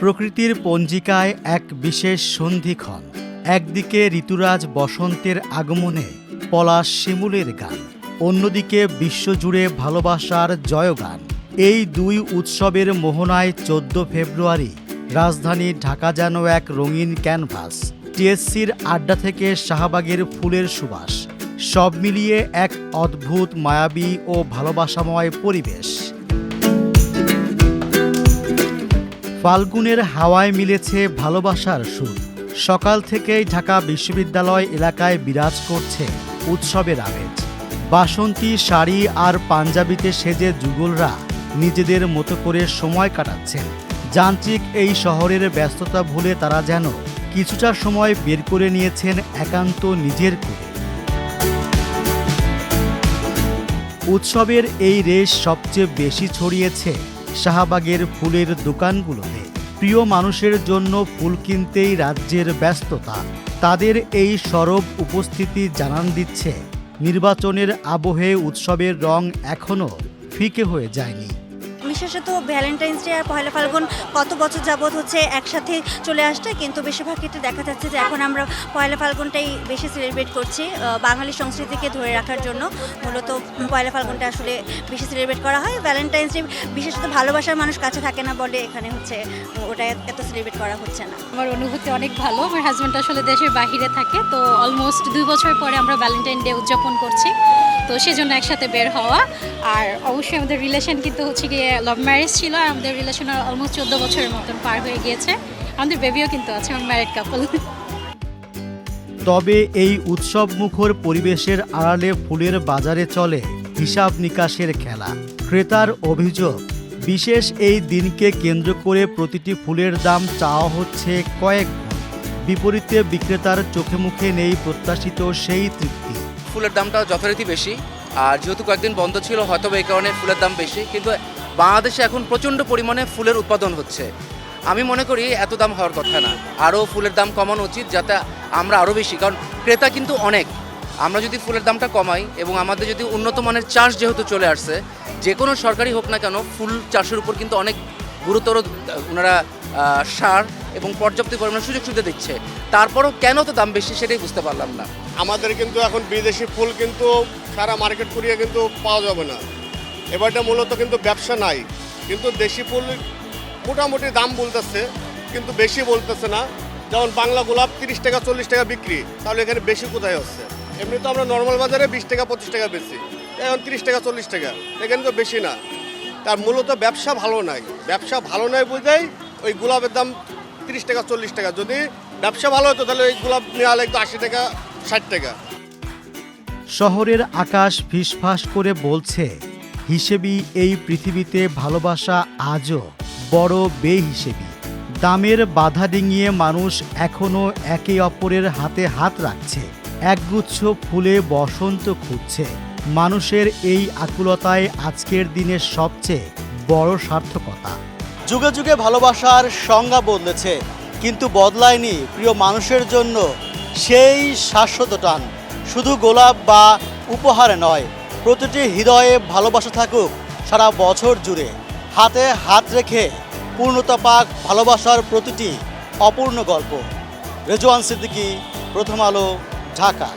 প্রকৃতির পঞ্জিকায় এক বিশেষ সন্ধিক্ষণ। একদিকে ঋতুরাজ বসন্তের আগমনে পলাশ শিমুলের গান, অন্যদিকে বিশ্বজুড়ে ভালোবাসার জয়গান। এই দুই উৎসবের মোহনায় চোদ্দ ফেব্রুয়ারি রাজধানী ঢাকা যেন এক রঙিন ক্যানভাস, টিএসসির আড্ডা থেকে শাহবাগের ফুলের সুবাস, সব মিলিয়ে এক অদ্ভুত মায়াবী ও ভালোবাসাময় পরিবেশ। ফাল্গুনের হাওয়ায় মিলেছে ভালোবাসার সুর। সকাল থেকেই ঢাকা বিশ্ববিদ্যালয় এলাকায় বিরাজ করছে উৎসবের আমেজ। বাসন্তী শাড়ি আর পাঞ্জাবিতে সেজে যুগলরা নিজেদের মতো করে সময় কাটাচ্ছেন। যান্ত্রিক এই শহরের ব্যস্ততা ভুলে তারা যেন কিছুটা সময় বের করে নিয়েছেন একান্ত নিজের করে। উৎসবের এই রেশ সবচেয়ে বেশি ছড়িয়েছে শাহবাগের ফুলের দোকানগুলোতে প্রিয় মানুষের জন্য ফুল কিনতেই রাজ্যের ব্যস্ততা। তাদের এই সরব উপস্থিতি জানান দিচ্ছে, নির্বাচনের আবহে উৎসবের রং এখনও ফিকে হয়ে যায়নি। বিশেষত ভ্যালেন্টাইন্স ডে আর পয়লা ফাল্গুন কত বছর যাবৎ হচ্ছে একসাথে চলে আসছে কিন্তু বেশিরভাগ ক্ষেত্রে দেখা যাচ্ছে যে এখন আমরা পয়লা ফাল্গুনটাই বেশি সেলিব্রেট করছি বাঙালি সংস্কৃতিকে ধরে রাখার জন্য। মূলত পয়লা ফাল্গুনটা আসলে বেশি সেলিব্রেট করা হয়। ভ্যালেন্টাইন্স ডে বিশেষত ভালোবাসার মানুষ কাছে থাকে না বলে এখানে হচ্ছে ওটা এত সেলিব্রেট করা হচ্ছে না। আমার অনুভূতি অনেক ভালো। আমার হাজব্যান্ড আসলে দেশের বাইরে থাকে, তো অলমোস্ট দুই বছর পরে আমরা ভ্যালেন্টাইন ডে উদযাপন করছি। তো সেজন্য একসাথে বের হওয়া। আর অবশ্যই আমাদের রিলেশন কিন্তু হচ্ছে গিয়ে ম্যারেজ ছিল আর আমাদের রিলেশন অলমোস্ট চোদ্দ বছরের মতন পার হয়ে গিয়েছে। আমাদের বেবিও কিন্তু আছে আমার ম্যারিড কাপল তবে এই উৎসব মুখর পরিবেশের আড়ালে ফুলের বাজারে চলে হিসাব নিকাশের খেলা। ক্রেতার অভিযোগ বিশেষ এই দিনকে কেন্দ্র করে প্রতিটি ফুলের দাম চাওয়া হচ্ছে কয়েক বিপরীতে বিক্রেতার চোখে মুখে নেই প্রত্যাশিত সেই তৃপ্তি। ফুলের দামটা যথারীতি বেশি আর যেহেতু কয়েকদিন বন্ধ ছিল হয়তো বা এই কারণে ফুলের দাম বেশি কিন্তু বাংলাদেশে এখন প্রচণ্ড পরিমাণে ফুলের উৎপাদন হচ্ছে। আমি মনে করি এত দাম হওয়ার কথা না। আরও ফুলের দাম কমানো উচিত যাতে আমরা আরও বেশি, কারণ ক্রেতা কিন্তু অনেক। আমরা যদি ফুলের দামটা কমাই এবং আমাদের যদি উন্নত মানের চাষ যেহেতু চলে আসছে, যে কোনো সরকারি হোক না কেন ফুল চাষের উপর কিন্তু অনেক গুরুতর, ওনারা সার এবং পর্যাপ্ত পরিমাণে সুযোগ সুবিধা দিচ্ছে। তারপরও কেন তো দাম বেশি সেটাই বুঝতে পারলাম না। আমাদের কিন্তু এখন বিদেশি ফুল কিন্তু সারা মার্কেট করিয়ে কিন্তু পাওয়া যাবে না। এবারটা মূলত কিন্তু ব্যবসা নাই। কিন্তু দেশি ফুল মোটামুটি দাম বলতেছে, কিন্তু বেশি বলতেছে না। যেমন বাংলা গোলাপ তিরিশ টাকা, চল্লিশ টাকা বিক্রি, তাহলে এখানে বেশি কোথায় হচ্ছে? এমনি তো আমরা নর্মাল বাজারে বিশ টাকা, পঁচিশ টাকা বেশি এখন তিরিশ টাকা, চল্লিশ টাকা, এখানে তো বেশি না। তার মূলত ব্যবসা ভালো নাই। ব্যবসা ভালো নাই বুঝেই ওই গোলাপের দাম তিরিশ টাকা, চল্লিশ টাকা। যদি ব্যবসা ভালো হতো, তাহলে ওই গোলাপ নেওয়া লাগতো আশি টাকা, ষাট টাকা। শহরের আকাশ ফিসফাস করে বলছে হিসেবি এই পৃথিবীতে ভালোবাসা আজও বড় বেহিসেবি। দামের বাধা ডিঙিয়ে মানুষ এখনও একে অপরের হাতে হাত রাখছে। একগুচ্ছ ফুলে বসন্ত খুঁজছে। মানুষের এই আকুলতায় আজকের দিনের সবচেয়ে বড় সার্থকতা। যুগে যুগে ভালোবাসার সংজ্ঞা বদলেছে, কিন্তু বদলায়নি প্রিয় মানুষের জন্য সেই শাশ্বত টান। শুধু গোলাপ বা উপহারে নয় প্রতিটি হৃদয়ে ভালোবাসা থাকুক সারা বছর জুড়ে। হাতে হাত রেখে পূর্ণতা পাক ভালোবাসার প্রতিটি অপূর্ণ গল্প। রেজওয়ান সিদ্দিকি, প্রথম আলো, ঢাকা।